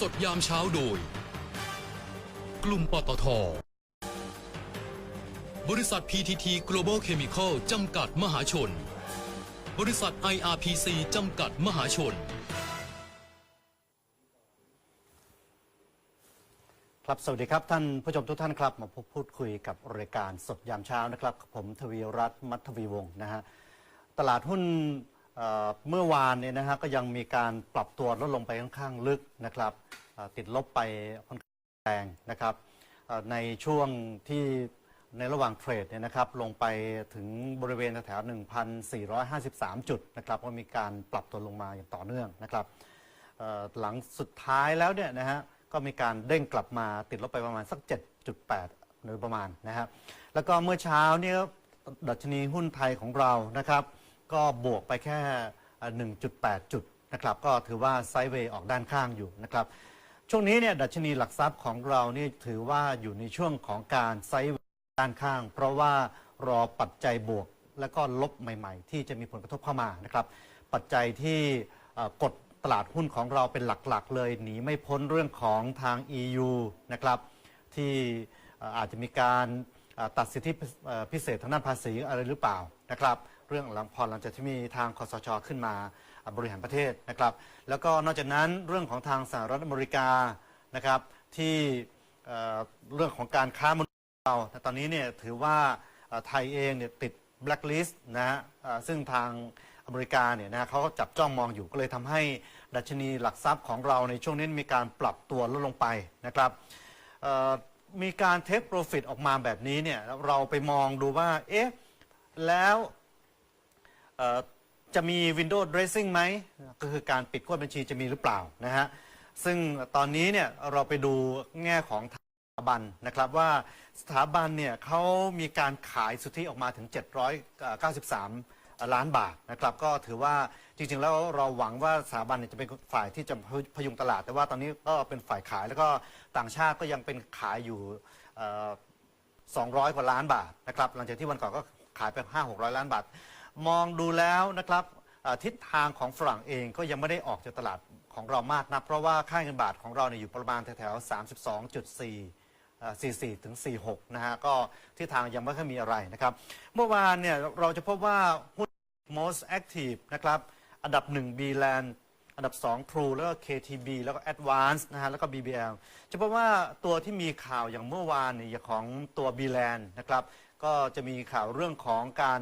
สดยามเช้าโดย กลุ่มปตท บริษัท PTT Global Chemical จำกัดมหาชน บริษัท IRPC จำกัดมหาชนครับสวัสดีครับ ท่านผู้ชมทุกท่านครับ มาพบพูดคุยกับรายการสดยามเช้านะครับ ผมทวีรัตน์มัทวีวงศ์นะฮะตลาดหุ้น เมื่อวานเนี่ยนะฮะก็ยังมีการปรับตัวลดลงไปค่อนข้างลึกนะครับติดลบไปค่อนข้างแรงนะครับในช่วงที่ในระหว่างเทรดเนี่ยนะครับลงไปถึงบริเวณแถว1,453 จุดนะครับก็มีการปรับตัวลงมาอย่างต่อเนื่องนะครับหลังสุดท้ายแล้วเนี่ยนะฮะก็มีการเด้งกลับมาติดลบไปประมาณสัก 7.8 โดยประมาณนะฮะแล้วก็เมื่อเช้าเนี่ยดัชนีหุ้นไทยของเรานะครับ ก็บวกไปแค่เอ่อ1.8 จุดนะครับก็ถือว่าไซด์เวย์ออกด้านข้างอยู่นะครับช่วงนี้เนี่ยดัชนีหลักทรัพย์ของเรานี่ถือว่าอยู่ในช่วงของการไซด์เวย์ด้านข้าง เพราะว่ารอปัจจัยบวกและก็ลบใหม่ ๆ ที่จะมีผลกระทบเข้ามานะครับปัจจัยที่กดตลาดหุ้นของเราเป็นหลักๆ เลยหนีไม่พ้นเรื่องของทาง EU นะครับที่อาจจะมีการตัดสิทธิพิเศษทางด้านภาษีอะไรหรือเปล่านะครับ เรื่องหลังพอหลังจากที่มีทางคอสชขึ้นมาบริหารประเทศนะครับ แล้วก็นอกจากนั้นเรื่องของทางสหรัฐอเมริกานะครับที่เเรื่องของการค้ามนุษย์เราแต่ตอนนี้เนี่ยถือว่าไทยเองเนี่ยติดแบล็คลิสต์นะฮะซึ่งทางอเมริกาเนี่ยนะเขาก็จับจ้องมองอยู่ก็เลยทำให้ดัชนีหลักทรัพย์ของเราในช่วงนี้มีการปรับตัวลดลงไปนะครับมีการเทคโปรฟิตออกมาแบบนี้เนี่ยเราไปมองดูว่าเอ๊ะแล้ว จะมี Window Dressing ไหมก็คือการปิดขั้วบัญชีจะมีหรือเปล่านะฮะซึ่งตอนนี้เนี่ยเราไปดูแง่ของสถาบันนะครับว่าสถาบันเนี่ยเขามีการขายสุทธิออกมาถึง 793 ล้านบาทนะครับก็ถือว่าจริงๆ แล้วเราหวังว่าสถาบันเนี่ยจะเป็นฝ่ายที่จะพยุงตลาด แต่ว่าตอนนี้ก็เป็นฝ่ายขายแล้วก็ต่างชาติก็ยังเป็นขายอยู่เอ่อ200 กว่าล้านบาทนะครับหลังจากที่วันก่อนก็ขายไป 5 600 ล้านบาท มองดูแล้วนะครับทิศทางของฝรั่งเองก็ยังไม่ได้ออกจากตลาดของเรามากนะเพราะว่าค่าเงินบาทของเราเนี่ยอยู่ประมาณแถวๆ32.4เอ่อ44ถึง46 นะฮะ ก็ทิศทางยังไม่ค่อยมีอะไรนะครับ เมื่อวานเนี่ยเราจะพบว่าหุ้น most active นะครับ อันดับ 1 B Land อันดับ 2 True แล้วก็ KTB แล้วก็ Advance นะฮะ แล้วก็ BBL จะพบว่าตัวที่มีข่าวอย่างเมื่อวานเนี่ยของตัว B Land นะครับ ก็จะมีข่าวเรื่องของการ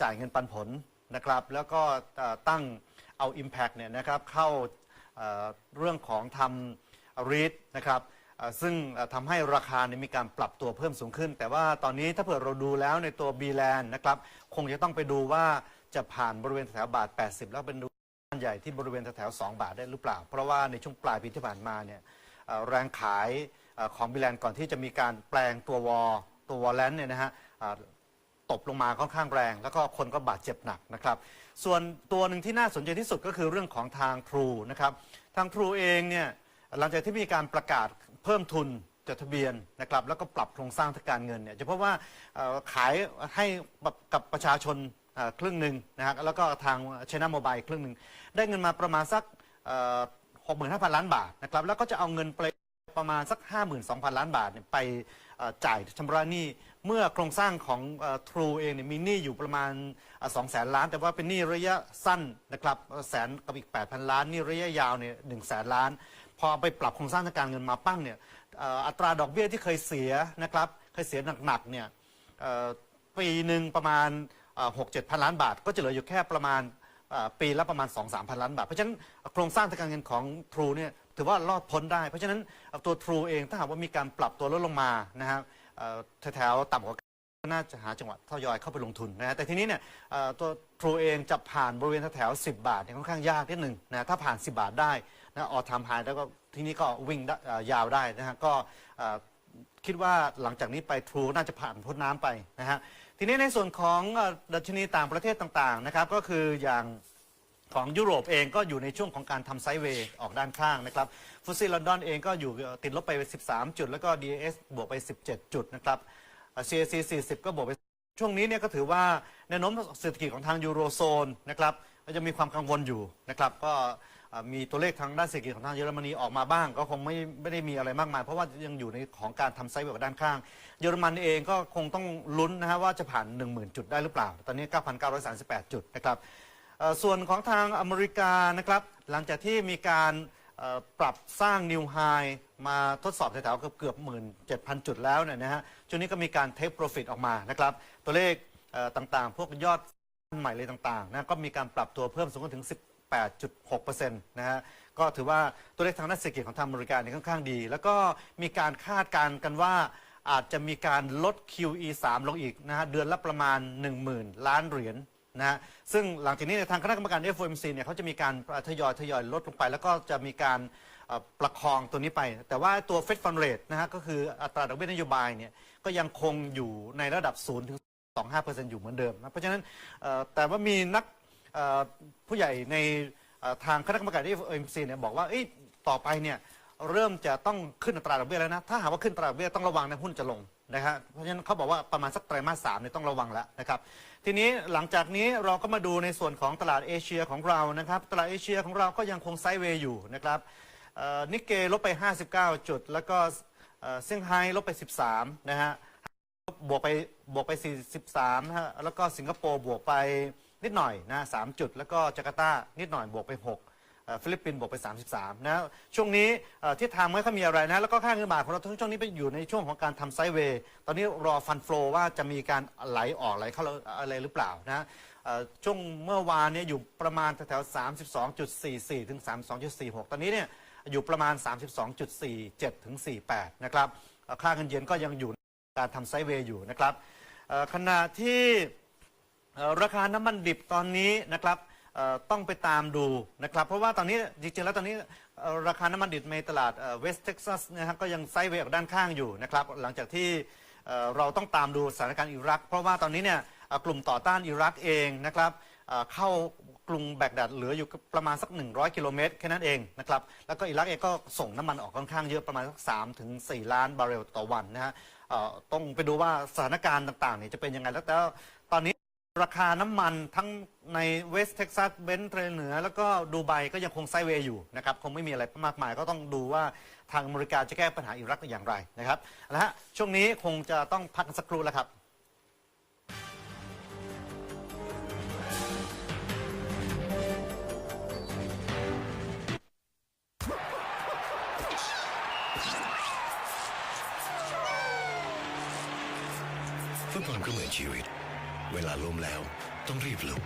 จ่ายเงินปันผลนะครับ แล้วก็ตั้งเอา Impact เนี่ยนะครับเข้าเรื่องของทำ REIT นะครับซึ่งทำให้ราคาเนี่ยมีการปรับตัวเพิ่มสูงขึ้น แต่ว่าตอนนี้ถ้าเผื่อเราดูแล้วในตัว B Land นะครับคงจะต้องไปดูว่าจะผ่านบริเวณแถวบาท 80 แล้วเป็นดูบ้านใหญ่ที่บริเวณแถว2บาทได้หรือเปล่า เพราะว่าในช่วงปลายปีที่ผ่านมาเนี่ยแรงขายของบิแลนก่อนที่จะมีการแปลงตัววอลตัววอลแลนเนี่ยนะฮะ บลงมาค่อนข้างแรง แล้วก็คนก็บาดเจ็บหนักนะครับ ส่วนตัวหนึ่งที่น่าสนใจที่สุดก็คือเรื่องของทาง True นะครับ ทาง True เองเนี่ยหลังจากที่มีการประกาศเพิ่มทุนจดทะเบียนนะครับแล้วก็ปรับโครงสร้างทางการเงินเนี่ยจะพบว่าขายให้กับประชาชนครึ่งหนึ่งนะฮะแล้วก็ทางชนาโมบายครึ่งหนึ่งได้เงินมาประมาณสักหกหมื่นห้าพันล้านบาทนะครับแล้วก็จะเอาเงินไปประมาณสัก 52,000 ล้านบาทไป จ่ายชำระหนี้เมื่อโครงสร้างของทรูเองเนี่ยมีหนี้อยู่ประมาณสองแสนล้าน แต่ว่าเป็นหนี้ระยะสั้นนะครับแสนกับอีก 8,000 ล้านหนี่ระยะยาวเนี่ยหนึ่งแสนล้าน พอไปปรับโครงสร้างทางการเงินมาปั้งเนี่ยอัตราดอกเบี้ยที่เคยเสียนะครับเคยเสียหนักๆเนี่ยปีหนึ่งประมาณหกเจ็ดพันล้านบาท ก็จะเหลืออยู่แค่ประมาณปีละประมาณ 2 3 พันล้านบาท เพราะฉะนั้นโครงสร้างทางการเงินของ True เนี่ย ถือว่ารอดพ้นได้ เพราะฉะนั้นตัว True เองถ้าหากว่ามีการปรับตัวลดลงมานะฮะเอ่อแถวๆต่ำกว่าก็น่าจะหาจังหวะทยอยเข้าไปลงทุนนะฮะแต่ทีนี้เนี่ยตัว True เองจะผ่านบริเวณแถวๆ10 บาทเนี่ยค่อนข้างยากนิดหนึ่งนะถ้าผ่าน 10 บาทได้นะออทามไฮแล้วก็ทีนี้ก็วิ่งยาวได้นะฮะก็คิดว่าหลังจากนี้ไปทรูน่าจะผ่านพ้นน้ำไปนะฮะทีนี้ในส่วนของดัชนีต่างประเทศต่างๆนะครับก็คืออย่าง ของยุโรปเองก็อยู่ในช่วงของการทำไซด์เวย์ออกด้านข้างนะครับฟุตซี่ลอนดอนเองก็อยู่ติดลบไป 13 จุด แล้วก็ DAX บวกไป 17 จุดนะครับ CAC 40 ก็บวกไป ช่วงนี้เนี่ยก็ถือว่าแนวโน้มเศรษฐกิจของทางยูโรโซนนะครับก็จะมีความกังวลอยู่นะครับ ก็มีตัวเลขทางด้านเศรษฐกิจของทางเยอรมนีออกมาบ้าง ก็คงไม่ไม่ได้มีอะไรมากมาย เพราะว่ายังอยู่ในของการทำไซด์เวย์ด้านข้าง เยอรมันเองก็คงต้องลุ้นนะฮะว่าจะผ่าน 10,000 จุดได้หรือเปล่า ตอนนี้ 9,938 จุดนะครับ ส่วนของทางอเมริกานะครับ หลังจากที่มีการปรับสร้างนิวไฮมาทดสอบแถวๆเกือบเกือบหมื่นเจ็ดพันจุดแล้วเนี่ยนะฮะช่วงนี้ก็มีการเทคโปรฟิตออกมานะครับ ตัวเลขต่างๆ พวกยอดใหม่เลยต่างๆนะก็มีการปรับตัวเพิ่มสูงขึ้นถึง 18.6%นะฮะก็ถือว่าตัวเลขทางด้านเศรษฐกิจของทางอเมริกาเนี่ยค่อนข้างดี แล้วก็มีการคาดการณ์กันว่าอาจจะมีการลด QE 3 ลงอีกนะฮะเดือนละประมาณ 10,000 ล้านเหรียญ นะฮะซึ่งหลังจากนี้เนี่ยทางคณะกรรมการ FOMC เนี่ยเขาจะมีการทยอยทยอยลดลงไป แล้วก็จะมีการเอ่อประคองตัวนี้ไป แต่ว่าตัว Fed Fund Rate นะฮะก็คืออัตราดอกเบี้ยนโยบายเนี่ยก็ยังคงอยู่ในระดับ0ถึง25%อยู่เหมือนเดิมนะเพราะฉะนั้นเอ่อแต่ว่ามีนักเอ่อผู้ใหญ่ในเอ่อทางคณะกรรมการ FOMC เนี่ยบอกว่าเอ้ยต่อไปเนี่ยเริ่มจะต้องขึ้นอัตราดอกเบี้ยแล้วนะถ้าหากว่าขึ้นอัตราดอกเบี้ยต้องระวังนะหุ้นจะลง นะครับเพราะฉะนั้นเขาบอกว่าประมาณสักไตรมาสสามเนี่ยต้องระวังแล้วนะครับ ทีนี้หลังจากนี้เราก็มาดูในส่วนของตลาดเอเชียของเรานะครับ ตลาดเอเชียของเราก็ยังคงไซด์เวย์อยู่นะครับนิกเกลบไป 59 จุด แล้วก็เซี่ยงไฮ้ลบไป 13 นะฮะบวกไปบวกไป 43นะฮะแล้วก็สิงคโปร์บวกไปนิดหน่อยนะ3จุด แล้วก็จาการ์ตานิดหน่อยบวกไป 6 ฟิลิปปินส์บวกไป 33 นะ ช่วงนี้ทิศทางไม่ค่อยมีอะไรนะ แล้วก็ค่าเงินบาทของเราช่วงนี้ไปอยู่ในช่วงของการทำไซด์เวย์ ตอนนี้รอฟันฟลอว่าจะมีการไหลออกไหลเข้าอะไรหรือเปล่านะช่วงเมื่อวานเนี่ยอยู่ประมาณแถว32.44 ถึง 32.46 ตอนนี้เนี่ยอยู่ประมาณ 32.47 ถึง 48 นะครับ ค่าเงินเยนก็ยังอยู่การทำไซด์เวย์อยู่นะครับขณะที่ราคาน้ำมันดิบตอนนี้นะครับ ต้องไปตามดูนะครับ เพราะว่าตอนนี้จริงๆแล้วตอนนี้ราคาน้ำมันดิบในตลาดเวสต์เท็กซัสนะครับก็ยังไซด์เวย์ออกด้านข้างอยู่นะครับ หลังจากที่เราต้องตามดูสถานการณ์อิรัก เพราะว่าตอนนี้เนี่ยกลุ่มต่อต้านอิรักเองนะครับเข้ากรุงแบกแดดเหลืออยู่ประมาณสัก 100 กิโลเมตรแค่นั้นเองนะครับ แล้วก็อิรักเองก็ส่งน้ำมันออกค่อนข้างเยอะประมาณสัก3ถึง4ล้านบาร์เรลต่อวันนะฮะต้องไปดูว่าสถานการณ์ต่างๆเนี่ยจะเป็นยังไงแล้วแต่ตอนนี้ ราคาน้ำมันทั้งในเวสต์เท็กซัสเบนเทรเหนือ แล้วก็ดูไบก็ยังคงไซเวย์อยู่นะครับคงไม่มีอะไรมากมายก็ต้องดูว่าทางอเมริกาจะแก้ปัญหาอิรักอย่างไรนะครับเอาละฮะช่วงนี้คงจะต้องพักสักครู่แล้วครับฟุตบอลก็เหมือนชีวิต เวลาล้มแล้ว ต้องรีบลุก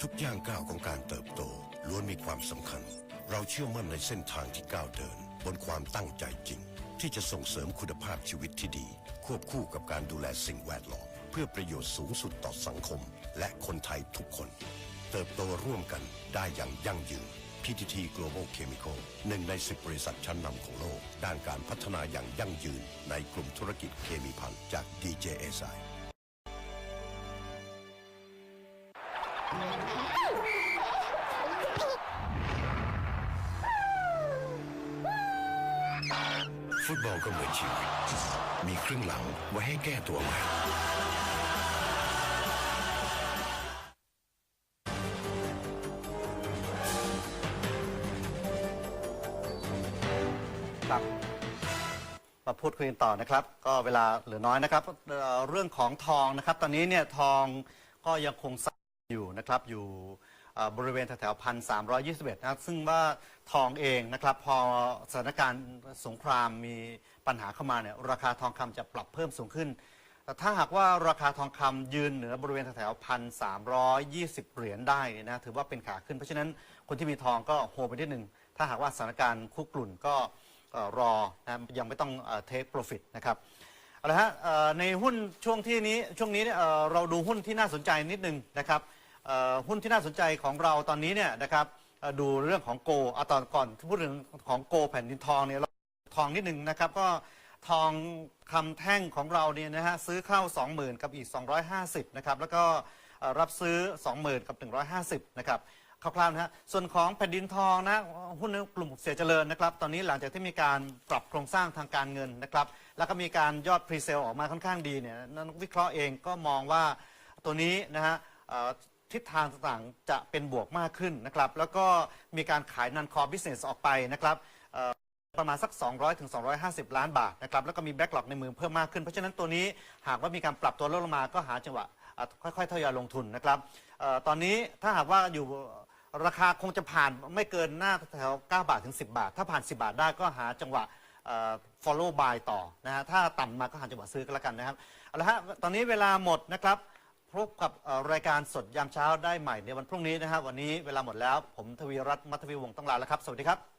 ทุกย่างก้าวของการเติบโตล้วนมีความสำคัญ เราเชื่อมั่นในเส้นทางที่ก้าวเดิน บนความตั้งใจจริง ที่จะส่งเสริมคุณภาพชีวิตที่ดี ควบคู่กับการดูแลสิ่งแวดล้อมเพื่อประโยชน์สูงสุดต่อสังคม และคนไทยทุกคน เติบโตร่วมกันได้อย่างยั่งยืน PTT Global Chemical หนึ่งในสิบบริษัทชั้นนำของโลก ด้านการพัฒนาอย่างยั่งยืนในกลุ่มธุรกิจเคมีภัณฑ์จาก DJSI ฟุตบอลก็เหมือนชีวิต มีครึ่งหลังไว้ให้แก้ตัวใหม่ มาพูดคุยกันต่อนะครับ ก็เวลาเหลือน้อยนะครับเอ่อเรื่องของทองนะครับ ตอนนี้เนี่ยทองก็ยังคงซัดอยู่นะครับอยู่เอ่อบริเวณแถวๆพันสามร้อยยี่สิบเอ็ดนะครับซึ่งว่าทองเองนะครับพอสถานการณ์สงครามมีปัญหาเข้ามาเนี่ยราคาทองคำจะปรับเพิ่มสูงขึ้น แต่ถ้าหากว่าราคาทองคำยืนเหนือบริเวณแถวๆพันสามร้อยยี่สิบเหรียญได้เนี่ยนะถือว่าเป็นขาขึ้น เพราะฉะนั้นคนที่มีทองก็โฮไปนิดหนึ่งถ้าหากว่าสถานการณ์คุกรุ่นก็ เอ่อรอนะยังไม่ต้องเทคโปรฟิตนะครับเอาละฮะในหุ้นช่วงที่นี้ช่วงนี้เราดูหุ้นที่น่าสนใจนิดนึงนะครับหุ้นที่น่าสนใจของเราตอนนี้เนี่ยนะครับดูเรื่องของโกเอาตอนก่อนพูดถึงของโกแผ่นดินทองเนี่ยเราทองนิดนึงนะครับก็ทองคำแท่งของเราเนี่ยนะฮะซื้อเข้า 20,000 กับอีก 250 นะครับ แล้วก็รับซื้อ 20,000 กับ 150 นะครับ คร่าวๆนะฮะส่วนของแผ่นดินทองนะหุ้นในกลุ่มเสียเจริญนะครับ ตอนนี้หลังจากที่มีการปรับโครงสร้างทางการเงินนะครับ แล้วก็มีการยอดพรีเซลออกมาค่อนข้างดีเนี่ยนักวิเคราะห์เองก็มองว่าตัวนี้นะฮะทิศทางต่างๆจะเป็นบวกมากขึ้นนะครับ แล้วก็มีการขายนันคอร์บิสเนสออกไปนะครับประมาณสัก 200ถึง250 ล้านบาทนะครับ แล้วก็มีแบ็กหลอกในมือเพิ่มมากขึ้น เพราะฉะนั้นตัวนี้หากว่ามีการปรับตัวลดลงมาก็หาจังหวะค่อยๆทยอยลงทุนนะครับออตอนนี้ถ้าหากว่าอยู่ ราคาคงจะผ่านไม่เกินหน้าแถว 9 บาทถึง 10 บาท ถ้าผ่าน 10 บาทได้ก็หาจังหวะเอ่อ follow buy ต่อนะฮะถ้าต่ำมาก็หาจังหวะซื้อก็แล้วกันนะครับเอาละฮะตอนนี้เวลาหมดนะครับพบกับเอ่อรายการสดยามเช้าได้ใหม่ในวันพรุ่งนี้นะฮะวันนี้เวลาหมดแล้วผมทวีรัตน์มัทวีวงศ์ต้องลาแล้วครับ สวัสดีครับ